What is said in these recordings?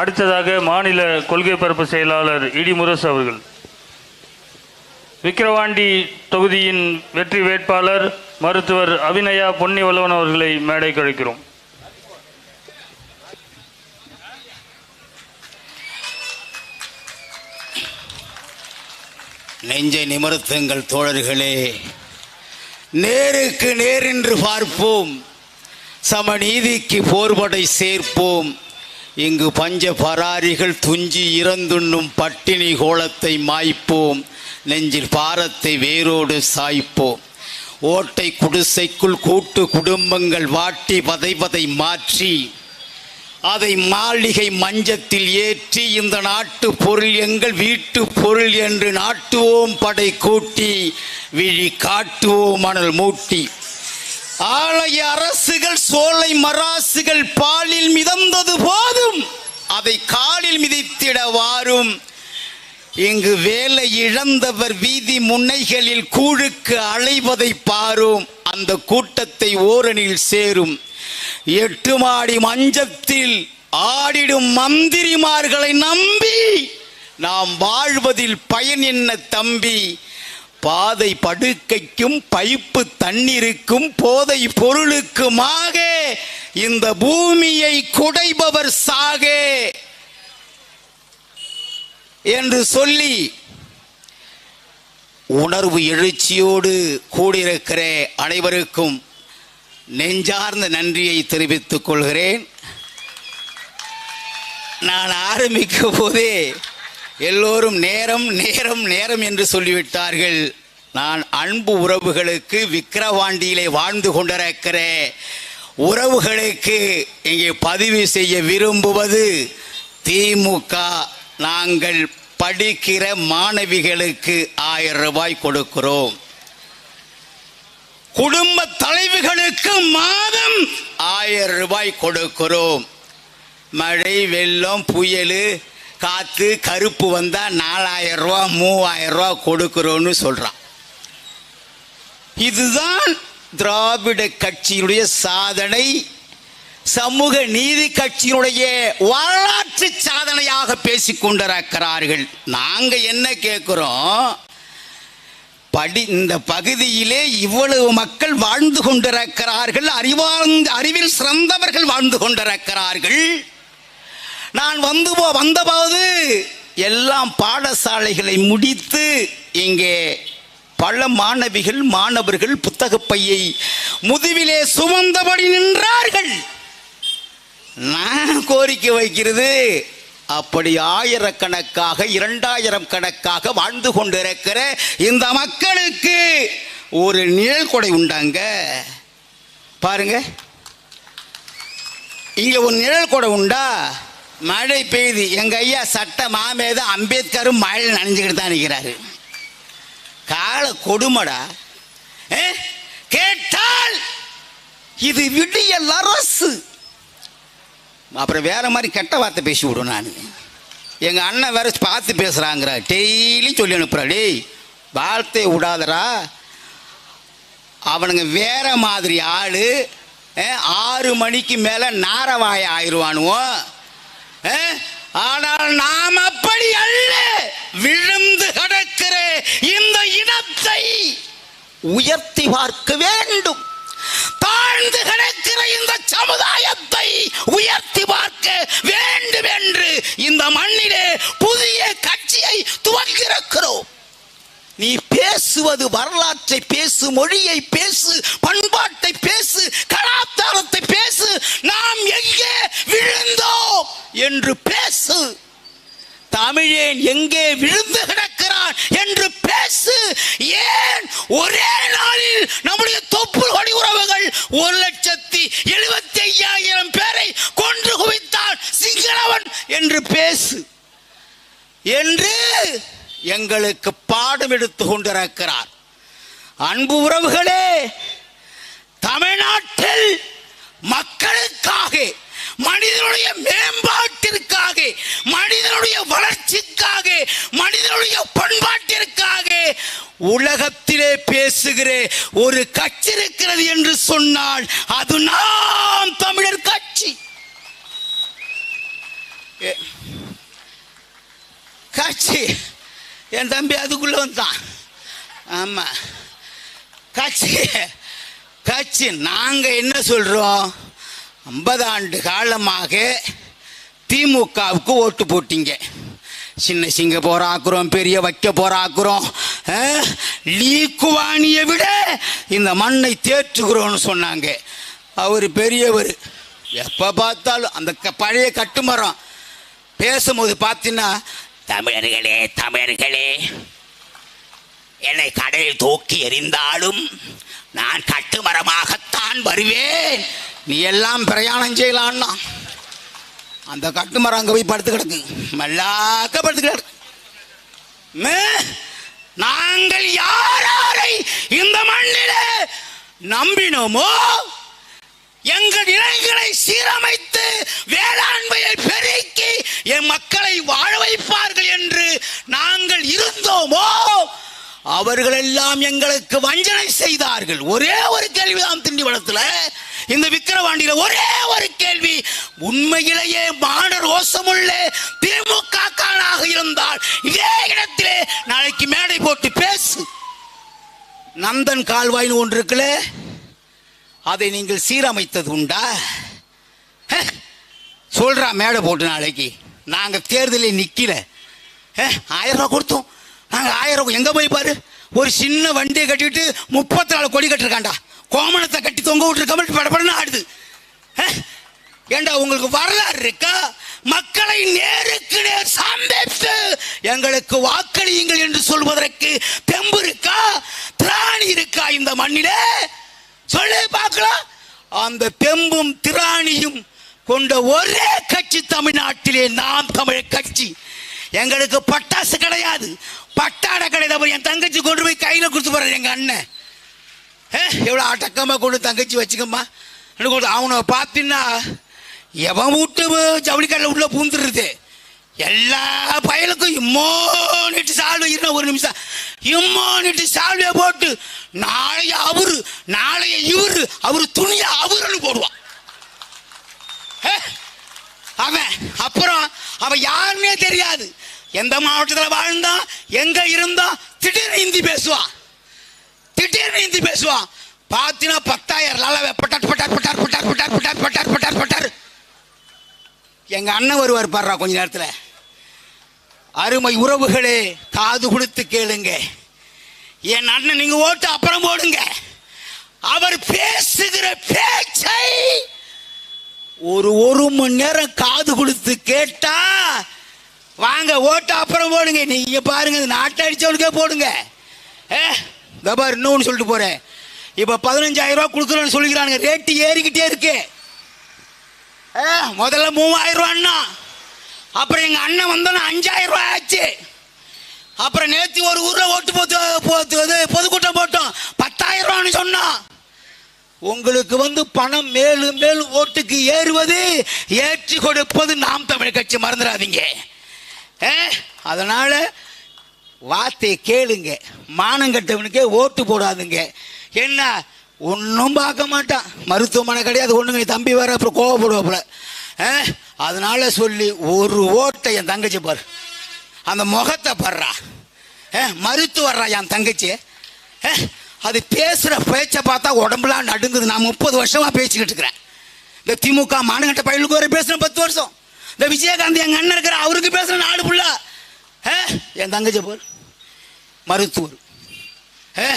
அடுத்ததாக மாநில கொள்கை பரப்பு செயலாளர் இடி முரசு அவர்கள். விக்கிரவாண்டி தொகுதியின் வெற்றி வேட்பாளர் மருத்துவர் அபிநயா பொன்னிவல்லவன் அவர்களை மேடை கழிக்கிறோம். நெஞ்சை நிமிர்த்துங்கள் தோழர்களே. நேருக்கு நேரின்று பார்ப்போம். சமநீதிக்கு போர்படை சேர்ப்போம். இங்கு பஞ்ச பராரிகள் துஞ்சி இறந்துண்ணும் பட்டினி கோலத்தை மாய்ப்போம். நெஞ்சில் பாரத்தை வேரோடு சாய்ப்போம். ஓட்டை குடிசைக்குள் கூட்டு குடும்பங்கள் வாட்டி பதைபதை மாற்றி அதை மாளிகை மஞ்சத்தில் ஏற்றி இந்த நாட்டு பொருள் எங்கள் வீட்டு பொருள் என்று நாட்டுவோம் படை கூட்டி விழி காட்டுவோம் மணல் மூட்டி. ஆலய அரசுகள் சோலை மராசுகள் பாலில் மிதந்தது போதும். அதை காலில் மிதித்திட வாரும். இங்கு வேலை இழந்தவர் வீதி முனைகளில் கூழுக்கு அலைவதை பாரும். அந்த கூட்டத்தை ஓரணியில் சேரும். எட்டு மாடி மஞ்சத்தில் ஆடிடும் மந்திரிமார்களை நம்பி நாம் வாழ்வதில் பயன் என்ன தம்பி? பாதை படுக்கைக்கும் பைப்பு தண்ணீருக்கும் போதை பொருளுக்குமாக இந்த பூமியை குடைபவர் சாகே என்று சொல்லி உணர்வு எழுச்சியோடு கூடியிருக்கிற அனைவருக்கும் நெஞ்சார்ந்த நன்றியை தெரிவித்துக் கொள்கிறேன். நான் ஆரம்பிக்கும் போதே எல்லோரும் நேரம் நேரம் நேரம் என்று சொல்லிவிட்டார்கள். நான் அன்பு உறவுகளுக்கு விக்கிரவாண்டியிலே வாழ்ந்து கொண்டிருக்கிற உறவுகளுக்கு இங்கே பதிவு செய்ய விரும்புவது திமுக. நாங்கள் படிக்கிற மாணவிகளுக்கு ஆயிரம் ரூபாய் கொடுக்கிறோம். குடும்ப தலைவிகளுக்கு மாதம் ஆயிரம் ரூபாய் கொடுக்கிறோம். மழை வெள்ளம் புயல் காற்று கருப்பு வந்தால் நாலாயிரம் ரூபா மூவாயிரம் ரூபா கொடுக்குறோன்னு சொல்கிறான் இதுதான் திராவிட கட்சியினுடைய சாதனை. சமூக நீதி கட்சியினுடைய வரலாற்று சாதனையாக பேசி கொண்டிருக்கிறார்கள். நாங்கள் என்ன கேட்குறோம் படி இந்த பகுதியிலே இவ்வளவு மக்கள் வாழ்ந்து கொண்டிருக்கிறார்கள். அறிவார்ந்த அறிவில் சிறந்தவர்கள் வாழ்ந்து கொண்டிருக்கிறார்கள். நான் வந்து வந்தபோது எல்லாம் பாடசாலைகளை முடித்து இங்கே பல மாணவிகள் மாணவர்கள் புத்தகப்பையை முதுவிலே சுமந்தபடி நின்றார்கள். நான் கோரிக்கை வைக்கிறது அப்படி ஆயிரக்கணக்காக இரண்டாயிரம் கணக்காக வாழ்ந்து கொண்டிருக்கிற இந்த மக்களுக்கு ஒரு நிழல் கொடை உண்டாங்க. பாருங்க. இங்கே ஒரு நிழல் கொடை உண்டா? மழை பெய்யுது எங்க ஐயா சட்ட மாமேத அம்பேத்கரும் மழையில் நனைஞ்சுக்கிட்டு தான் நிற்கிறாரு கால கொடுமடா. ஏ? கேட்டால் இது விடியல் அரசு. அப்புறம் வேற மாதிரி கெட்ட வார்த்தை பேசி விடும் நான். எங்கள் அண்ணன் வேற பார்த்து பேசுகிறாங்கிறா டெய்லி சொல்லி அனுப்புறா டேய் வார்த்தை விடாதடா. அவனுங்க வேற மாதிரி ஆளு. ஆறு மணிக்கு மேலே நாரவாய ஆயிடுவானுவோம் ஆனால் நாம் அப்படி அல்ல. விழுந்து கிடக்கிற. இந்த இனத்தை உயர்த்தி பார்க்க வேண்டும். தாழ்ந்து கிடக்கிற இந்த சமுதாயத்தை உயர்த்தி பார்க்க வேண்டும் என்று இந்த மண்ணிலே புதிய கட்சியை துவங்கியிருக்கிறோம் நீ பேசுவது வரலாற்றை பேசு மொழியை பேசு பண்பாட்டு என்று பேசு. தமிழேன் எங்கே விழுந்து கிடக்கிறான் என்று பேசு. ஏன் ஒரே நாளில் நம்முடைய தொப்பு கொடி உறவுகள் ஒரு லட்சத்தி எழுபத்தி ஐயாயிரம் பேரை கொன்று குவித்தான் சிங்களவன் என்று பேசு. என்று எங்களுக்கு பாடம் எடுத்து கொண்டிருக்கிறார். அன்பு உறவுகளே தமிழ்நாட்டில் மக்களுக்காக மனிதனுடைய மேம்பாட்டிற்காக மனிதனுடைய வளர்ச்சிக்காக மனிதனுடைய பண்பாட்டிற்காக உலகத்திலே பேசுகிற ஒரு கட்சி இருக்கிறது என்று சொன்னால் அது நாம் தமிழர் கட்சி. ஏ, என் தம்பி அதுக்குள்ள வந்தான். ஆமா. கட்சி. கட்சி. நாங்க என்ன சொல்றோம்? ஐம்பது ஆண்டு காலமாக திமுகவுக்கு ஓட்டு போட்டீங்க. சின்ன சிங்க போராக்குறோம் பெரிய வைக்க போராக்குறோம் லீக்குவாணியை விட இந்த மண்ணை தேற்றுகிறோம்னு சொன்னாங்க. அவர் பெரியவர். எப்போ பார்த்தாலும் அந்த க- பழைய கட்டுமரம். பேசும்போது பார்த்தீங்கன்னா தமிழர்களே தமிழர்களே என்னை கடலில் தூக்கி எறிந்தாலும் நான் கட்டுமரமாகத்தான் வருவேன். நீ எல்லாம் பிரயாணம் செய்யலான்னா அந்த கட்டுமரம் அங்கே போய் படுத்து கிடக்கு. மல்லாக்க படுத்து கிடக்கு. நாங்கள் யாரை இந்த மண்ணிலே நம்பினோமோ எங்கள் இளைஞர்களை சீரமைத்து வேளாண்மையை பெருக்கி என் மக்களை வாழ வைப்பார்கள் என்று நாங்கள் இருந்தோமோ அவர்கள் எல்லாம் எங்களுக்கு வஞ்சனை செய்தார்கள். ஒரே ஒரு கேள்விதான் திண்டிவனத்தில் இந்த விக்கிரவாண்டியில் ஒரே ஒரு கேள்வி. உண்மையிலேயே மான ரோசமுள்ள திமுக காரனாக இருந்தால் இதே இடத்திலே நாளைக்கு மேடை போட்டு பேசு. நந்தன் கால்வாயில் ஒன்று இருக்குல்ல. அதை நீங்கள் சீரமைத்தது உண்டா? ஹே, சொல்றா மேடை போட்டு நாளைக்கு. நாங்கள் தேர்தலில் நிற்கல ஹே, ஆயிரம் ரூபா கொடுத்தோம். நாங்கள் ஆயிரம் ரூபாய் போய் பாரு? ஒரு சின்ன வண்டியை கட்டிட்டு முப்பத்தி நாலு கொடி கட்டிருக்காண்டா கோமணத்தை கட்டி தொங்க விட்டுருக்க படப்படன்னு ஆடுது. ஏண்டா உங்களுக்கு வரலாறு இருக்கா? மக்களை நேருக்கு நேர் சந்தித்து எங்களுக்கு வாக்களியுங்கள் என்று சொல்வதற்கு தெம்பு இருக்கா? திராணி இருக்கா இந்த மண்ணிலே? சொல்லு பார்க்கலாம். அந்த தெம்பும் திராணியும் கொண்ட ஒரே கட்சி தமிழ்நாட்டிலே நாம் தமிழ் கட்சி. எங்களுக்கு பட்டாசு கிடையாது. பட்டாட கிடையாது அப்புறம் என் தங்கச்சி கொண்டு போய் கையில் கொடுத்து போறாரு எங்க அண்ணன். ஏ எவ்வளோ அடக்கமா கொண்டு தங்கச்சி வச்சுக்கம்மா. அப்படின்னு கொடுத்து அவனை பார்த்தீங்கன்னா எவன் விட்டு ஜவுளிக்கடையில் உள்ள பூந்துருது. எல்லா பயலுக்கும் இம்மோனிட்டு சால்வை இருந்தா ஒரு நிமிஷம். இம்மோனிட்டு சால்வையை போட்டு நாளைய அவரு நாளைய இவரு அவரு துணிய அவருன்னு போடுவான். அவன் அப்புறம் அவன் யாருன்னே தெரியாது. எந்த மாவட்டத்தில் வாழ்ந்தான் எங்க இருந்தான் திடீர்னு ஹிந்தி பேசுவான் திடீர்னு ஹிந்தி பேசுவான் பாத்தினா பத்தாயிரம் லாலாவே பட்டார் பட்டார் பட்டார் பட்டார் பட்டார் பட்டார் பட்டார் பட்டார் பட்டார். எங்க அண்ணன் வருவார் பாடுறா கொஞ்ச நேரத்தில். அருமை உறவுகளே காது கொடுத்து கேளுங்க. என் அண்ணன் நீங்க ஓட்டு அப்புறம் போடுங்க. அவர் பேசுகிற பேச்சை ஒரு ஒரு மணி நேரம் காது கொடுத்து கேட்டா வாங்க ஓட்டு அப்புறம் போடுங்க. நீங்க பாருங்க இந்த நாட்டை அடிச்சவனுக்கே போடுங்க. ஏ இன்னொன்று சொல்லிட்டு போறேன். இப்ப பதினஞ்சாயிரம் கொடுக்குறோன்னு சொல்லிக்கிறானுங்க. ரேட்டு ஏறிக்கிட்டே இருக்கு. ஏ, முதல்ல மூவாயிரம் ரூபான்னா அப்புறம் எங்க அண்ணன் வந்தோன்னா அஞ்சாயிரம் ஆச்சு. அப்புறம் நேத்து ஒரு ஊர்ல ஓட்டு போத்து போத்து பொதுக்கூட்டம் போட்டோம். பத்தாயிரம் ரூபான்னு சொன்னோம் உங்களுக்கு வந்து பணம் மேலும் மேலும் ஓட்டுக்கு ஏறுவது ஏற்றி கொடுப்பது நாம் தமிழ் கட்சி. மறந்துடாதீங்க. அதனால் வார்த்தையை கேளுங்க. மானம் கட்டவனுக்கே ஓட்டு போடாதுங்க. என்ன? ஒன்றும் பார்க்க மாட்டான். மருத்துவமனை கிடையாது ஒன்றுங்க என் தம்பி வேற அப்புறம் கோவப்படுவாப்புல. ஆ, அதனால சொல்லி ஒரு ஓட்டை என் தங்கச்சி பாரு. அந்த முகத்தை படுறா ஆ, மருத்துவர்றா என் தங்கச்சி. அது பேசுகிற பேச்சை பார்த்தா உடம்புலாம் நடுங்குது. நான் முப்பது வருஷமாக பேசிக்கிட்டு இருக்கிறேன். இந்த திமுக மானங்கட்ட பயிலுக்கு வர பேசுகிறேன் பத்து வருஷம். இந்த விஜயகாந்த் எங்க அண்ணன் இருக்கிற அவருக்கு பேசுகிற நாடு ஃபுல்லா ஆ, என் தங்கச்சி போர் மருத்துவர். ஆ,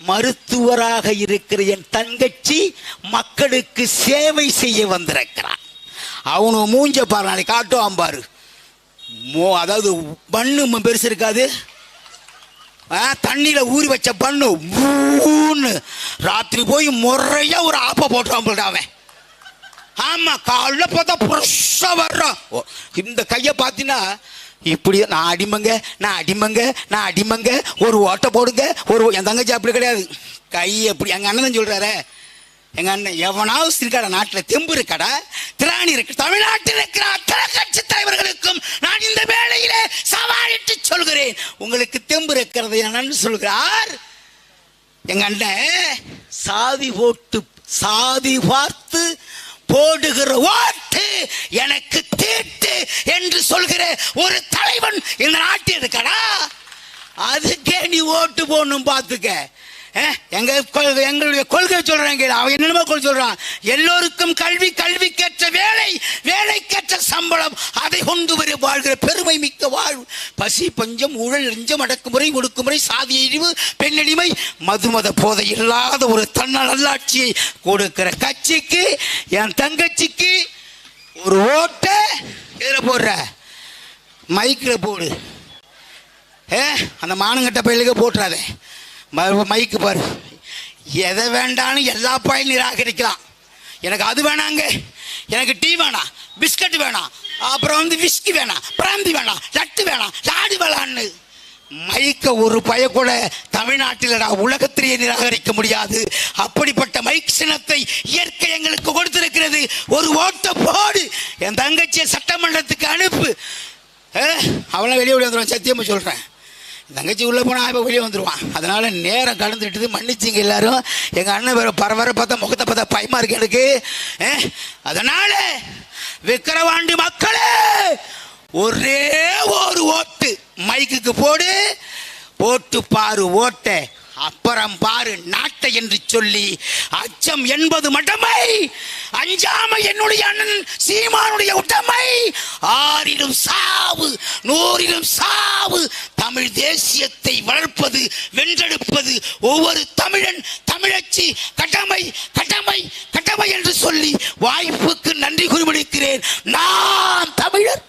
மருத்துவராக இருக்கிற என் தங்கச்சி மக்களுக்கு சேவை செய்ய வந்திருக்கிறான் அவனு மூஞ்ச பாரு நாளைக்கு காட்டும் பாரு. மோ அதாவது பண்ணு பெருசு இருக்காது. ஆ, தண்ணியில ஊறி வச்ச பண்ணு ஊன்னு. ராத்திரி போய் முறையா ஒரு ஆப்ப போட்டுவான் போல அவன். ஆமா காலைல பார்த்தா புருஷா வர்றோம் ஓ, இந்த கையை பார்த்தீங்கன்னா இப்படி நான் அடிமங்க நான் அடிமங்க நான் அடிமங்க ஒரு ஓட்டை போடுங்க ஒரு என் தங்கச்சி அப்படி கிடையாது. கை எப்படி எங்கள் அண்ணன் தான் சொல்கிறாரு எங்கள் அண்ணன் எவனாவது இருக்காடா நாட்டில் தெம்பு இருக்காடா திராணி இருக்கு தமிழ்நாட்டில் இருக்கிற அத்தனை கட்சி தலைவர்களுக்கும் நான் இந்த வேளையிலே சவாலிட்டு சொல்கிறேன். உங்களுக்கு தெம்பு இருக்கிறது என்னன்னு சொல்கிறார். எங்கள் அண்ணன் சாதி ஓட்டு சாதி பார்த்து போடுகிற ஓட்டு எனக்கு தீட்டு என் ஒரு தலைவன் இந்த நாட்டில் இருக்கடா அதுக்கே நீ ஓட்டு போடணும் பார்த்துக்க. எங்க கொள்கை எங்களுடைய கொள்கை சொல்றாங்க அவன் என்னென்னமோ கொள்கை சொல்றான். எல்லோருக்கும் கல்வி கல்விக்கேற்ற வேலை வேலைக்கேற்ற சம்பளம். அதை கொண்டு வரை வாழ்கிற பெருமை மிக்க வாழ்வு. பசி பஞ்சம் ஊழல் லஞ்சம் அடக்குமுறை ஒடுக்குமுறை சாதி இழிவு பெண்ணடிமை மதுமத போதை இல்லாத ஒரு தன்னால் நல்லாட்சியை கொடுக்கிற கட்சிக்கு என் தங்கச்சிக்கு ஒரு ஓட்டை இதில் போடுற. மைக்கில் போடு. ஏ அந்த மானங்கட்ட பயிலுக்கு போட்டுறாதே. மைக்கு பாரு. எதை வேண்டான்னு எல்லா பாயும் நிராகரிக்கலாம். எனக்கு அது வேணாங்க. எனக்கு டீ வேணாம். பிஸ்கட் வேணாம். அப்புறம் வந்து விஸ்கி வேணாம். பிராந்தி வேணாம். லட்டு வேணாம். லாடு வேணான்னு மைக்க ஒரு பய கூட தமிழ்நாட்டில் நான் உலகத்திலேயே நிராகரிக்க முடியாது. அப்படிப்பட்ட மைக் சின்னத்தை இயற்கை எங்களுக்கு கொடுத்திருக்கிறது. ஒரு ஓட்ட போடு. என் தங்கச்சியை சட்டமன்றத்துக்கு அனுப்பு. அவளை வெளியே வெளியே வந்துடுவான் சத்தியமா சொல்கிறேன் தங்கச்சி உள்ளே போனால் இப்போ வெளியே வந்துடுவான் அதனால் நேரம் கடந்துட்டுது மன்னிச்சிங்க எல்லாரும். எங்கள் அண்ணன் வேறு பரவர பார்த்தா முகத்தை பார்த்தா பயமா இருக்கு எனக்கு. அதனால் அதனால விக்கிரவாண்டி மக்களே ஒரே ஒரு ஓட்டு மைக்குக்கு போடு. ஓட்டு பாரு ஓட்டை. அப்புறம் பாரு நாட்டை என்று சொல்லி. அச்சம் என்பது மட்டமை. அஞ்சாமை என்னுடைய அண்ணன் சீமானுடைய உட்டமை ஆறிலும் சாவு நூறிலும் சாவு தமிழ் தேசியத்தை வளர்ப்பது வென்றெடுப்பது ஒவ்வொரு தமிழன் தமிழச்சி கடமை கடமை கடமை என்று சொல்லி வாய்ப்புக்கு நன்றி குறிப்பிடுகிறேன் நான் தமிழர்.